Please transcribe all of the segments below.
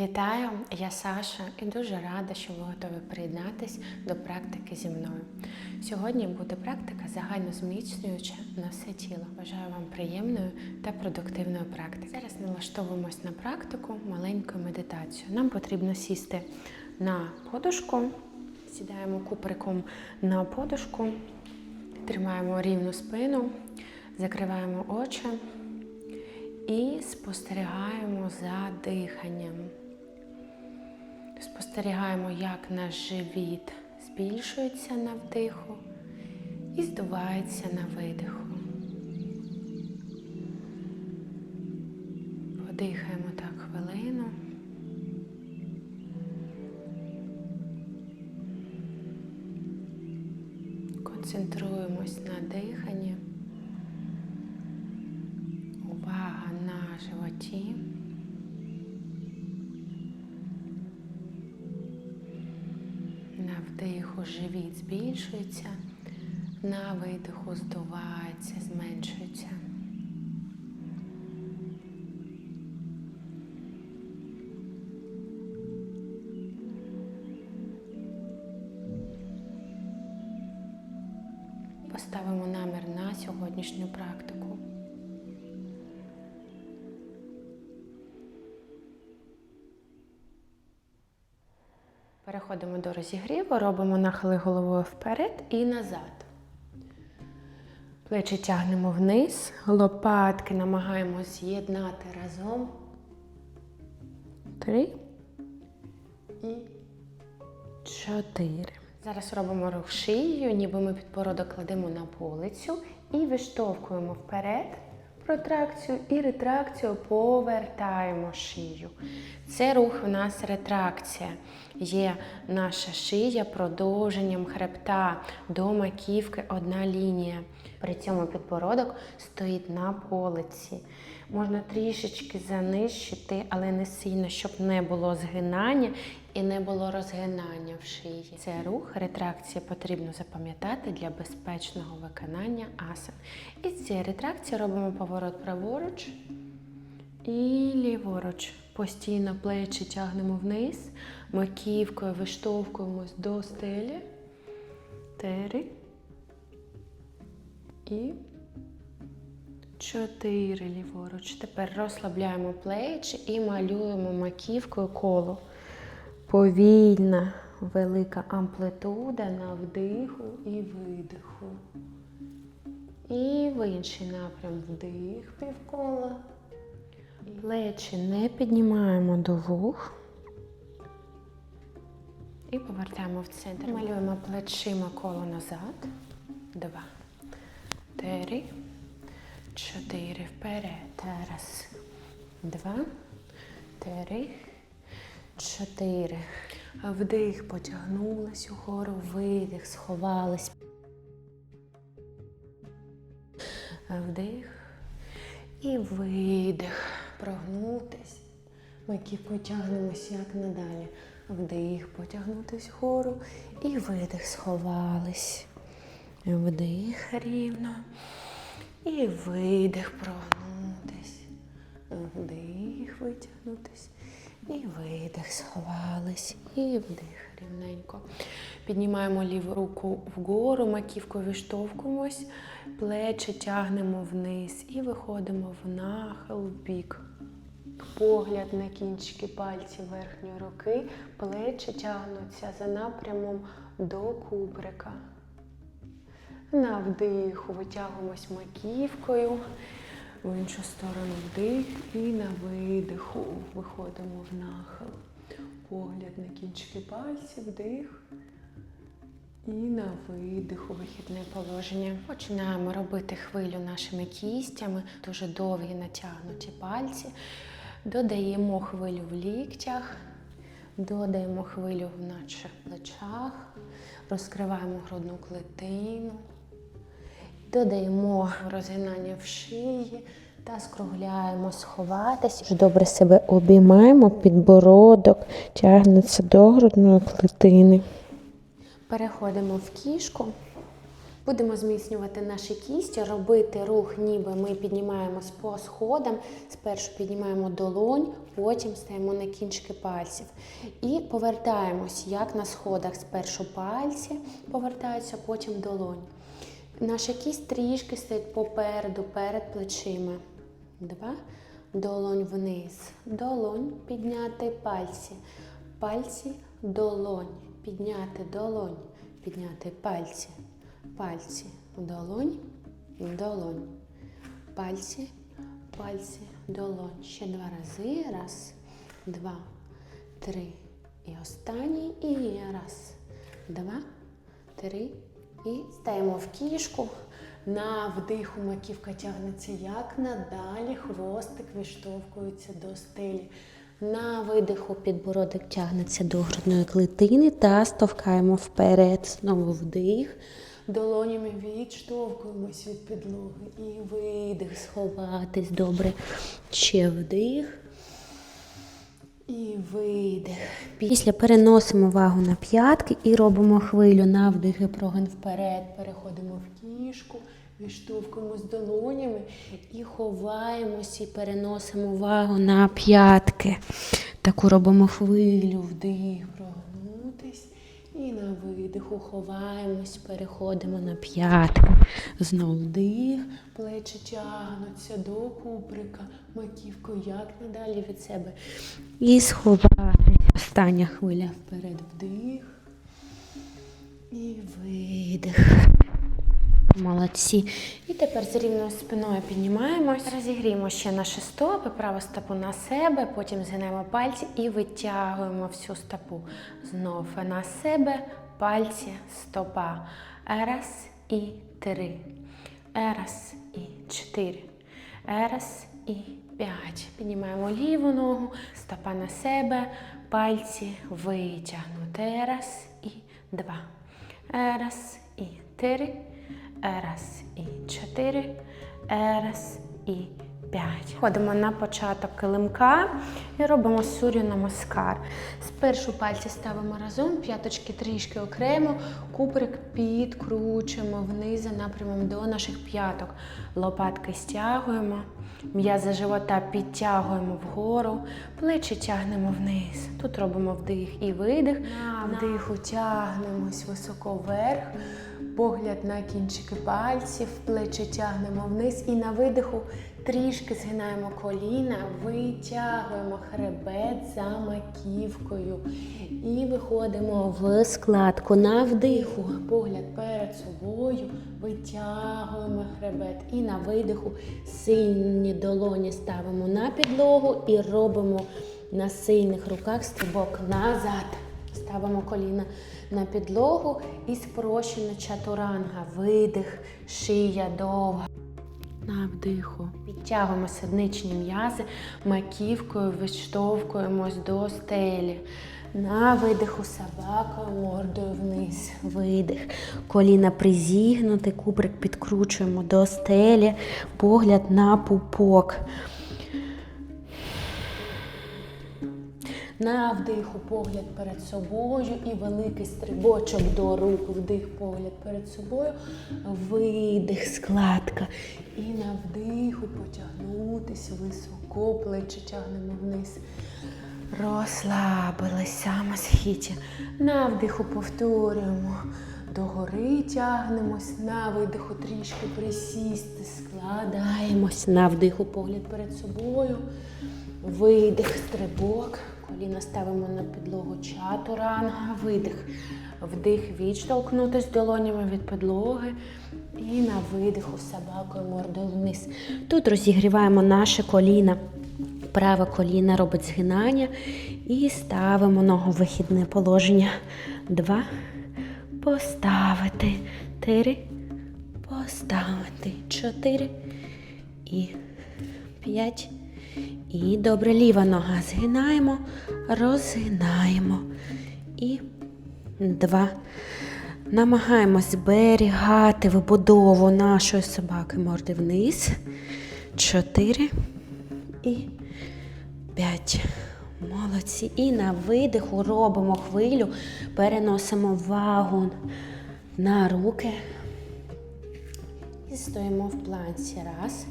Вітаю, я Саша і дуже рада, що ви готові приєднатись до практики зі мною. Сьогодні буде практика загально зміцнююча на все тіло. Бажаю вам приємної та продуктивної практики. Зараз налаштовуємось на практику маленькою медитацією. Нам потрібно сісти на подушку, сідаємо куприком на подушку, тримаємо рівну спину, закриваємо очі і спостерігаємо за диханням. Спостерігаємо, як наш живіт збільшується на вдиху і здувається на видиху. Подихаємо так хвилину. Концентруємось на диханні. Вдиху живіт збільшується, на видиху здувається, зменшується. Поставимо намір на сьогоднішню практику. Переходимо до розігріву, робимо нахили головою вперед і назад. Плечі тягнемо вниз, лопатки намагаємося з'єднати разом. Три і чотири. Зараз робимо рух шиєю, ніби ми підбородок кладемо на полицю і виштовхуємо вперед протракцію і ретракцію повертаємо шию. Це рух у нас ретракція. Є наша шия продовженням хребта до маківки одна лінія. При цьому підбородок стоїть на полиці. Можна трішечки занищити, але не сильно, щоб не було згинання і не було розгинання в шиї. Це рух, ретракції потрібно запам'ятати для безпечного виконання асан. І з цієї ретракції робимо поворот праворуч і ліворуч. Постійно плечі тягнемо вниз, маківкою виштовхуємось до стелі. Три. І чотири ліворуч. Тепер розслабляємо плечі і малюємо маківкою коло. Повільна, велика амплитуда на вдиху і видиху. І в інший напрям вдих півкола. Плечі не піднімаємо до вух. І повертаємо в центр. Малюємо плечима коло назад. Два. Три. Чотири. Вперед. Раз. Два. Три. Чотири. Вдих, потягнулись угору, видих, сховались. Вдих. І видих. Прогнутись. Маківкою тягнемося як надалі. Вдих, потягнутись вгору. І видих, сховались. Вдих рівно. І видих, прогнутись. Вдих, витягнутись. І видих, сховались. І вдих рівненько. Піднімаємо ліву руку вгору, маківкою виштовхуємось, плечі тягнемо вниз і виходимо в нахил в бік. Погляд на кінчики пальців верхньої руки, плечі тягнуться за напрямом до кубрика. На вдиху витягуємось маківкою, в іншу сторону вдих і на видиху виходимо в нахил. Погляд на кінчики пальців, вдих. І на видиху вихідне положення. Починаємо робити хвилю нашими кістями, дуже довгі натягнуті пальці. Додаємо хвилю в ліктях, додаємо хвилю в наших плечах, розкриваємо грудну клетину, додаємо розгинання в шиї та скругляємо сховатись. Добре себе обіймаємо, підбородок тягнеться до грудної клетини. Переходимо в кішку. Будемо зміцнювати наші кісті, робити рух, ніби ми піднімаємось по сходам. Спершу піднімаємо долонь, потім стаємо на кінчики пальців. І повертаємось, як на сходах. Спершу пальці повертаються, потім долонь. Наша кість трішки стоїть попереду, перед плечима. Два. Долонь вниз. Долонь, підняти пальці. Пальці, долонь. Підняти долонь. Підняти пальці. Пальці. Долонь. Долонь. Пальці. Пальці. Долонь. Ще два рази. Раз, два, три. І останній. І раз. Два, три. І стаємо в кішку. На вдиху маківка тягнеться як надалі, хвостик виштовхується до стелі. На видиху підбородок тягнеться до грудної клітини та стовкаємо вперед. Знову вдих. Долонями відштовхуємось від підлоги. І видих, сховатись добре. Ще вдих. І видих. Після переносимо вагу на п'ятки і робимо хвилю на вдих і прогин вперед. Переходимо в кішку, відштовхуємо з долонями і ховаємося, і переносимо вагу на п'ятки. Таку робимо хвилю, вдих, прогнутись. І на видиху ховаємось, переходимо на п'ятки. Знов вдих, плечі тягнуться до куприка, маківку як надалі від себе. І сховатися. Остання хвиля вперед вдих. І видих. Молодці. І тепер з рівною спиною піднімаємось. Розігріємо ще наші стопи, праву стопу на себе, потім згинаємо пальці і витягуємо всю стопу. Знов на себе, пальці, стопа. Раз і три. Раз і чотири. Раз і п'ять. Піднімаємо ліву ногу, стопа на себе, пальці витягнути. Раз і два. Раз і три. Раз і чотири. Раз і п'ять. Ходимо на початок килимка і робимо сурю намаскар. Спершу пальці ставимо разом, п'яточки трішки окремо, куприк підкручуємо вниз за напрямом до наших п'яток. Лопатки стягуємо, м'язи живота підтягуємо вгору, плечі тягнемо вниз. Тут робимо вдих і видих. На вдиху тягнемось високо вверх. Погляд на кінчики пальців, плечі тягнемо вниз і на видиху трішки згинаємо коліна, витягуємо хребет за маківкою. І виходимо в складку. На вдиху, погляд перед собою, витягуємо хребет. І на видиху сильні долоні ставимо на підлогу і робимо на сильних руках стрибок назад. Ставимо коліна на підлогу і спрощена чатуранга. Видих, шия довга. На вдиху. Підтягуємо сідничні м'язи, маківкою виштовхуємось до стелі. На видиху собакою мордою вниз. Видих. Коліна призігнути, кубрик підкручуємо до стелі, погляд на пупок. На вдиху погляд перед собою і великий стрибочок до рук. Вдих, погляд перед собою, видих, складка. І на вдиху потягнутись високо, плечі тягнемо вниз. Розслабились самосхиті. На вдиху повторюємо. Догори тягнемось, на видиху трішки присісти, складаємось. На вдиху погляд перед собою. Видих, стрибок. Коліна ставимо на підлогу чатуранга. Видих. Вдих, відштовхнутись долонями від підлоги. І на видиху собакою мордою вниз. Тут розігріваємо наше коліна. Праве коліно робить згинання. І ставимо ногу в вихідне положення. Два. Поставити. Три. Поставити. Чотири. І п'ять. І добре, ліва нога згинаємо, розгинаємо. І два. Намагаємось зберігати вибудову нашої собаки морди вниз. Чотири. І п'ять. Молодці. І на видиху робимо хвилю, переносимо вагу на руки. І стоїмо в планці. Раз.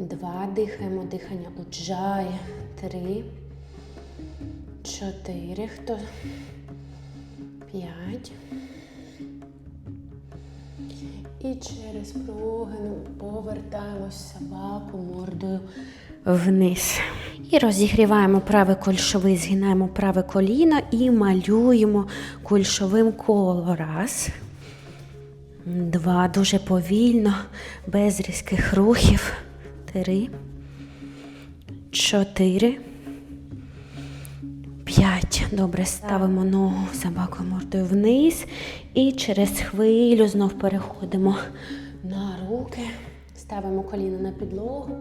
Два. Дихаємо. Дихання уджає. Три. Чотири. Хто? П'ять. І через прогину повертаємось в собаку мордою вниз. І розігріваємо праве кульшовий, згинаємо праве коліно і малюємо кульшовим коло. Раз. Два. Дуже повільно, без різких рухів. Три. Чотири. П'ять. Добре, ставимо ногу собакою мордою вниз. І через хвилю знов переходимо на руки. Ставимо коліна на підлогу.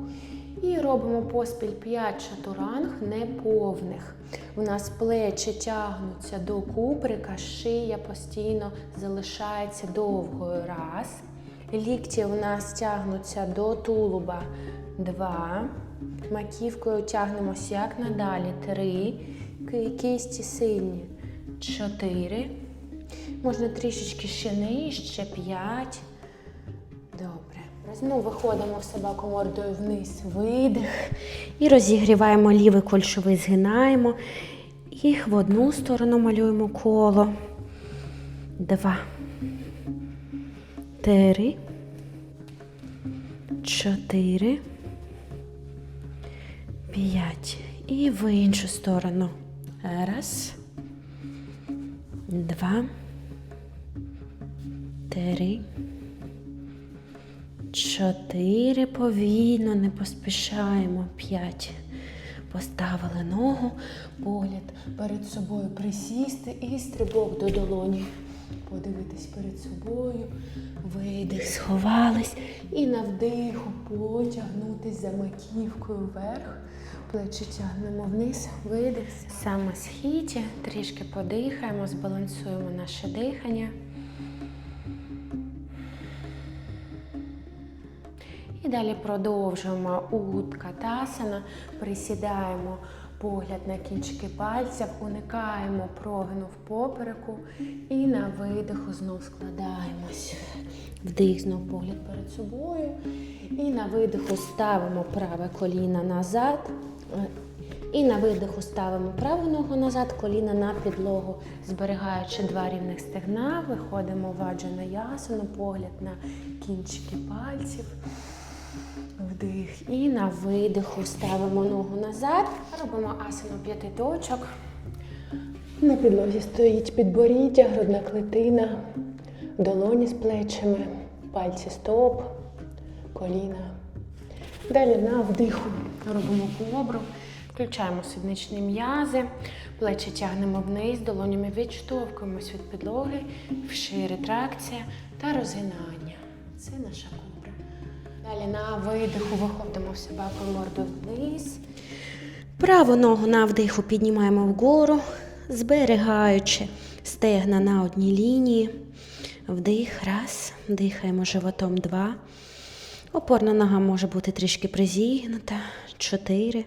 І робимо поспіль 5 чатуранг неповних. У нас плечі тягнуться до куприка, шия постійно залишається довгою. Раз. Лікті у нас тягнуться до тулуба. Два. Маківкою тягнемося як надалі. Три. Ки- Кисті сильні. Чотири. Можна трішечки ще нижче. П'ять. Добре. Знову виходимо в собаку мордою вниз, видих. І розігріваємо лівий кольшовий, згинаємо. І в одну сторону малюємо коло. Два. Три. Чотири. П'ять. І в іншу сторону. Раз. Два. Три. Чотири. Повільно, не поспішаємо. П'ять. Поставили ногу, погляд перед собою присісти і стрибок до долоні. Подивитись перед собою, видих, сховались і на вдиху потягнутись за маківкою вверх. Плечі тягнемо вниз, видих. Саме східі, трішки подихаємо, збалансуємо наше дихання. І далі продовжуємо утка тасана, присідаємо погляд на кінчики пальців, уникаємо прогину в попереку і на видиху знов складаємось. Вдих, знов погляд перед собою. І на видиху ставимо праве коліно назад. І на видиху ставимо праву ногу назад, коліна на підлогу, зберігаючи два рівних стегна, виходимо в аджана ясану, погляд на кінчики пальців. Вдих. І на видиху ставимо ногу назад. Робимо асану п'яти точок. На підлозі стоїть підборіддя, грудна клетина, долоні з плечами, пальці стоп, коліна. Далі на вдиху робимо кобру, включаємо сідничні м'язи, плечі тягнемо вниз, долонями відштовхуємось від підлоги, вшири ретракція та розгинання. Це наша кобра. Далі на видиху виходимо в собаку морду вниз. Праву ногу на вдиху піднімаємо вгору, зберігаючи стегна на одній лінії. Вдих, раз, дихаємо животом два. Опорна нога може бути трішки призігнута. Чотири.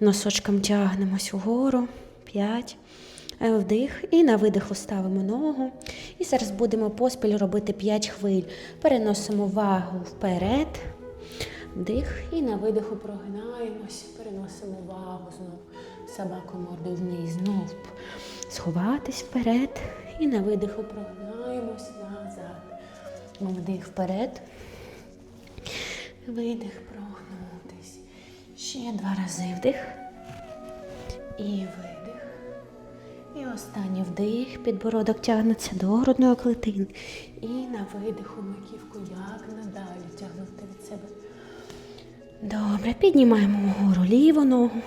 Носочком тягнемось вгору. П'ять. Е, Вдих. І на видиху ставимо ногу. І зараз будемо поспіль робити 5 хвиль. Переносимо вагу вперед. Вдих. І на видиху прогинаємось. Переносимо вагу знов. Собаку мордою вниз. Знов сховатись вперед. І на видиху прогинаємось назад. Вдих вперед. Видих, прогнутись. Ще два рази вдих. І видих. І останній вдих. Підбородок тягнеться до грудної клетини. І на видиху маківку як надалі тягнути від себе. Добре, піднімаємо вгору ліву ногу.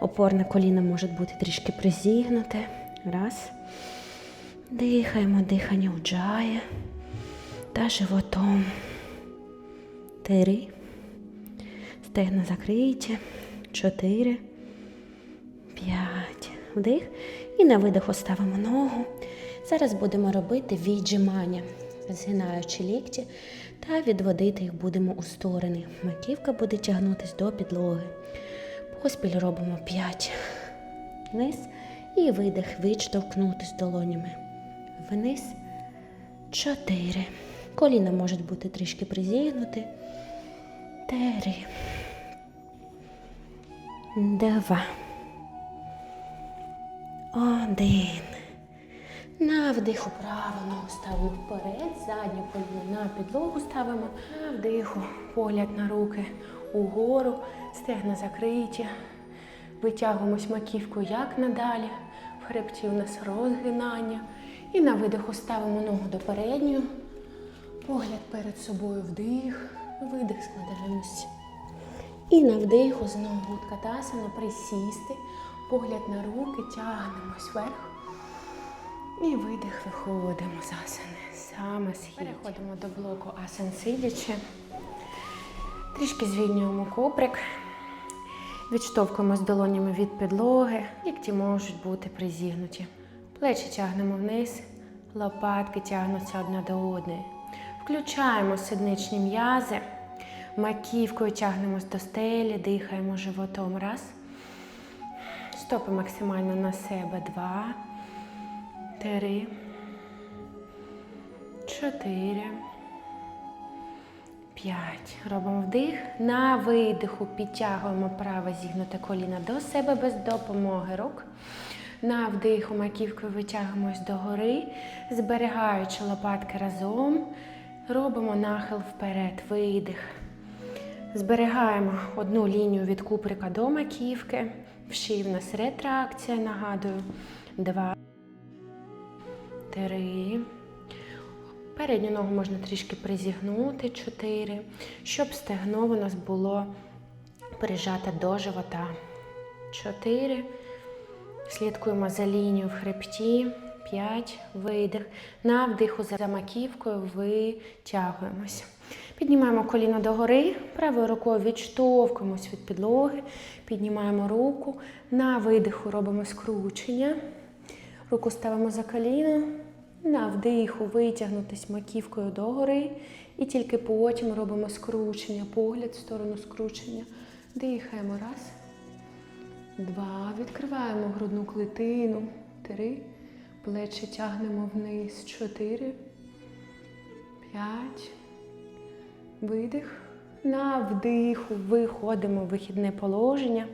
Опорне коліно може бути трішки призігнуте. Раз. Дихаємо, дихання уджає. Та животом. Три. Стегна закриті. Чотири. Вдих. І на видиху ставимо ногу. Зараз будемо робити віджимання, згинаючи лікті та відводити їх будемо у сторони. Маківка буде тягнутись до підлоги. Поспіль робимо 5. Вниз. І видих, відштовхнутись долонями. Вниз. Чотири. Коліна можуть бути трішки призігнути. Три. Два. Один. На вдиху праву ногу ставимо вперед, задню коліно на підлогу ставимо. На вдиху, погляд на руки угору, стегна закриті. Витягуємось маківкою як надалі. В хребті у нас розгинання. І на видиху ставимо ногу до передньої. Погляд перед собою вдих, видих, складаємось. І на вдиху знову уткатасана, присісти, погляд на руки, тягнемось вверх. І видих, виходимо з асани. Саме схід. Переходимо до блоку асан сидячи. Трішки звільнюємо коприк. Відштовхуємось долонями від підлоги. Лікті можуть бути призігнуті. Плечі тягнемо вниз, лопатки тягнуться одна до одної. Включаємо сидничні м'язи. Маківкою тягнемось до стелі, дихаємо животом. Раз. Стопи максимально на себе. Два. Три. Чотири. П'ять. Робимо вдих. На видиху підтягуємо праве зігнуте коліно до себе без допомоги рук. На вдиху маківкою витягуємось догори, зберігаючи лопатки разом. Робимо нахил вперед. Видих. Зберігаємо одну лінію від куприка до маківки. Шиї в нас ретракція, нагадую. Два. Три. Передню ногу можна трішки призігнути. Чотири. Щоб стегно у нас було прижате до живота. Чотири. Слідкуємо за лінією в хребті. П'ять. Видих. На вдиху за маківкою витягуємось. Піднімаємо коліно догори, правою рукою відштовхуємось від підлоги, піднімаємо руку. На видиху робимо скручення. Руку ставимо за коліно. На вдиху витягнутись маківкою догори. І тільки потім робимо скручення, погляд в сторону скручення. Дихаємо. Раз. Два. Відкриваємо грудну клітину. Три. Плечі тягнемо вниз. Чотири. П'ять. Видих. На вдиху виходимо в вихідне положення.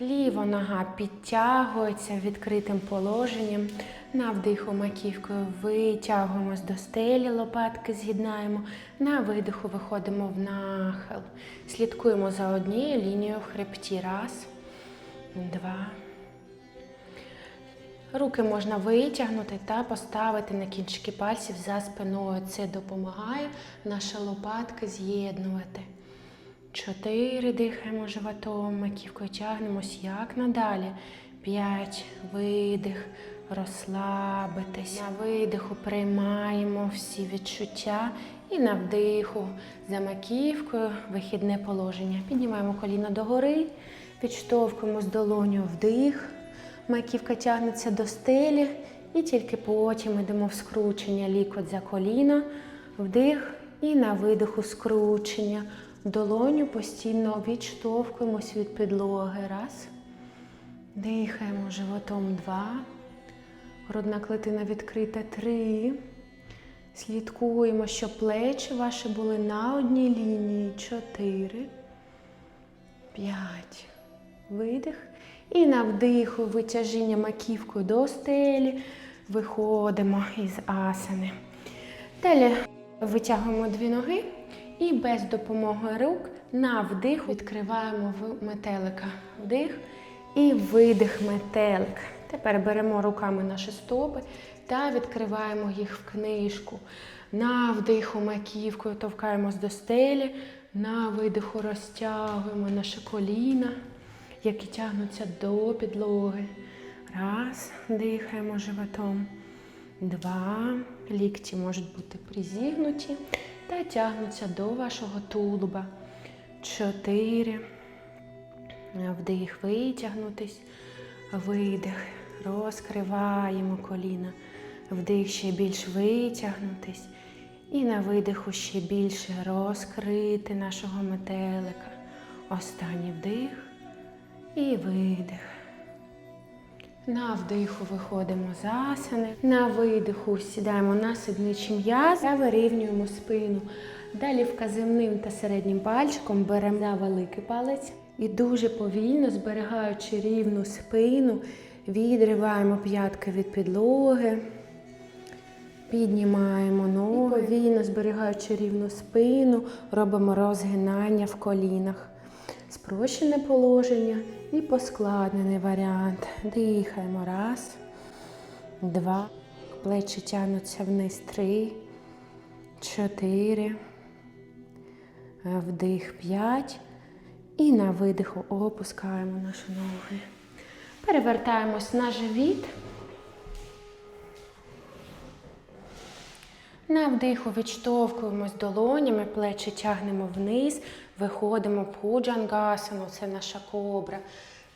Ліва нога підтягується відкритим положенням. На вдиху маківкою витягуємось до стелі, лопатки з'єднаємо. На видиху виходимо в нахил. Слідкуємо за однією лінією в хребті. Раз, два. Руки можна витягнути та поставити на кінчики пальців за спиною. Це допомагає наші лопатки з'єднувати. Чотири дихаємо животом, маківкою тягнемось як надалі. П'ять. Видих. Розслабитись. На видиху приймаємо всі відчуття. І на вдиху за маківкою вихідне положення. Піднімаємо коліно догори, відштовхуємо з долоню вдих. Маківка тягнеться до стелі. І тільки потім йдемо в скручення лікоть за коліно, вдих і на видиху скручення. Долоню постійно відштовхуємось від підлоги. Раз. Дихаємо животом. Два. Грудна клетина відкрита. Три. Слідкуємо, щоб плечі ваші були на одній лінії. Чотири. П'ять. Видих. І на вдиху витяжіння маківкою до стелі. Виходимо із асани. Далі витягуємо дві ноги. І без допомоги рук на вдих відкриваємо в метелика. Вдих і видих метелик. Тепер беремо руками наші стопи та відкриваємо їх в книжку. На вдиху маківкою товкаємось до стелі, на видиху розтягуємо наше коліна, які тягнуться до підлоги. Раз, дихаємо животом. Два. Лікті можуть бути призігнуті та тягнуться до вашого тулуба. Чотири. Вдих, витягнутись. Видих. Розкриваємо коліна. Вдих ще більш витягнутись. І на видиху ще більше розкрити нашого метелика. Останній вдих і видих. На вдиху виходимо з. На видиху сідаємо на сидничий м'яз та вирівнюємо спину. Далі вказівним та середнім пальчиком беремо за великий палець і дуже повільно, зберігаючи рівну спину, відриваємо п'ятки від підлоги. Піднімаємо ноги, повільно зберігаючи рівну спину, робимо розгинання в колінах. Спрощене положення і поскладнений варіант. Дихаємо. Раз, два. Плечі тягнуться вниз. Три, чотири. Вдих п'ять. І на видиху опускаємо наші ноги. Перевертаємось на живіт. На вдиху відштовхуємось долонями, плечі тягнемо вниз, виходимо по джангасану, це наша кобра.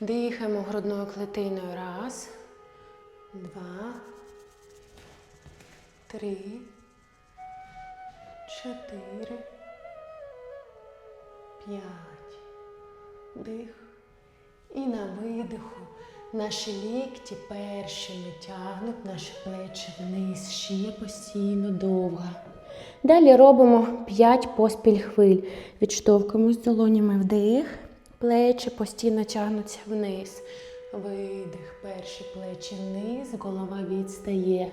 Дихаємо грудною клетиною. Раз, два, три, чотири, п'ять. Дих. І на видиху наші лікті першими тягнуть наші плечі вниз, ще постійно довго. Далі робимо 5 поспіль хвиль. Відштовхуємось долонями вдих, плечі постійно тягнуться вниз. Видих, перші плечі вниз, голова відстає.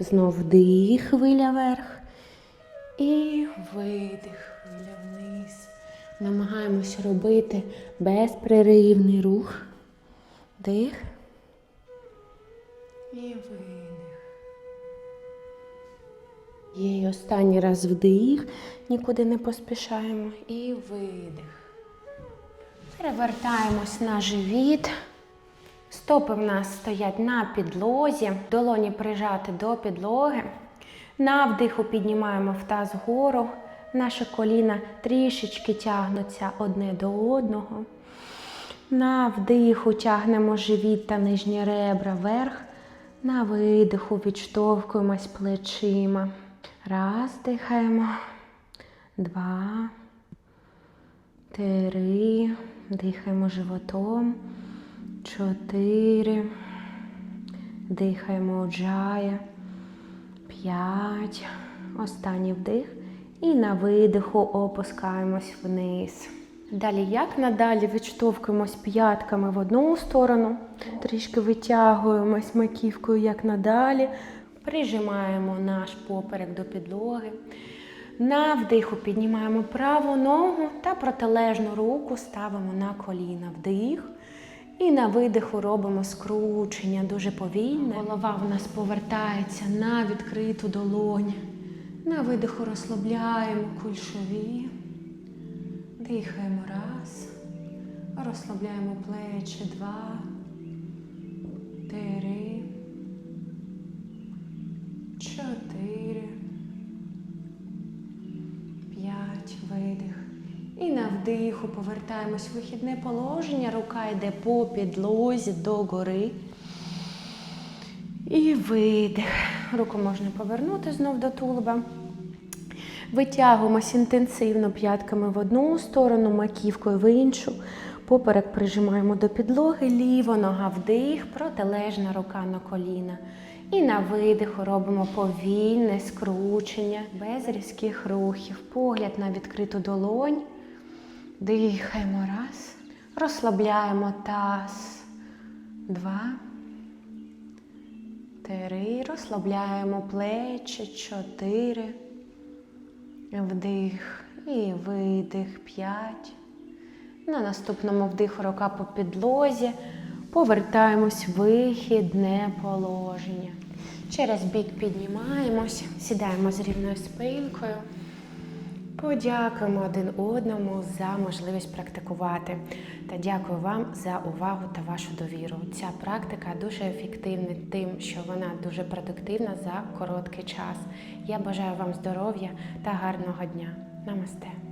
Знов вдих, хвиля вверх. І видих, хвиля вниз. Намагаємось робити безперервний рух. Дих. І видих. І останній раз вдих, нікуди не поспішаємо. І видих. Перевертаємось на живіт. Стопи в нас стоять на підлозі, долоні прижати до підлоги. На вдиху піднімаємо в таз вгору. Наші коліна трішечки тягнуться одне до одного. На вдиху тягнемо живіт та нижні ребра вверх. На видиху відштовхуємось плечима. Раз, дихаємо. Два. Три. Дихаємо животом. Чотири. Дихаємо джая. П'ять. Останній вдих. І на видиху опускаємось вниз. Далі, як надалі, відштовхуємось п'ятками в одну сторону, трішки витягуємось маківкою, як надалі, прижимаємо наш поперек до підлоги. На вдиху піднімаємо праву ногу та протилежну руку ставимо на коліна. Вдих. І на видиху робимо скручення дуже повільне. Голова в нас повертається на відкриту долонь. На видиху розслабляємо кульшові. Дихаємо раз. Розслабляємо плечі два. Вдиху повертаємось в вихідне положення. Рука йде по підлозі догори. І видих. Руку можна повернути знов до тулуба. Витягуємось інтенсивно п'ятками в одну сторону, маківкою в іншу. Поперек прижимаємо до підлоги, ліва нога вдих, протилежна рука на коліна. І на видиху робимо повільне скручення, без різких рухів. Погляд на відкриту долонь. Дихаємо раз. Розслабляємо таз. Два. Три. Розслабляємо плечі. Чотири. Вдих і видих. П'ять. На наступному вдиху рука по підлозі. Повертаємось в вихідне положення. Через бік піднімаємось, сідаємо з рівною спинкою. Подякуємо один одному за можливість практикувати. Та дякую вам за увагу та вашу довіру. Ця практика дуже ефективна тим, що вона дуже продуктивна за короткий час. Я бажаю вам здоров'я та гарного дня. Намасте!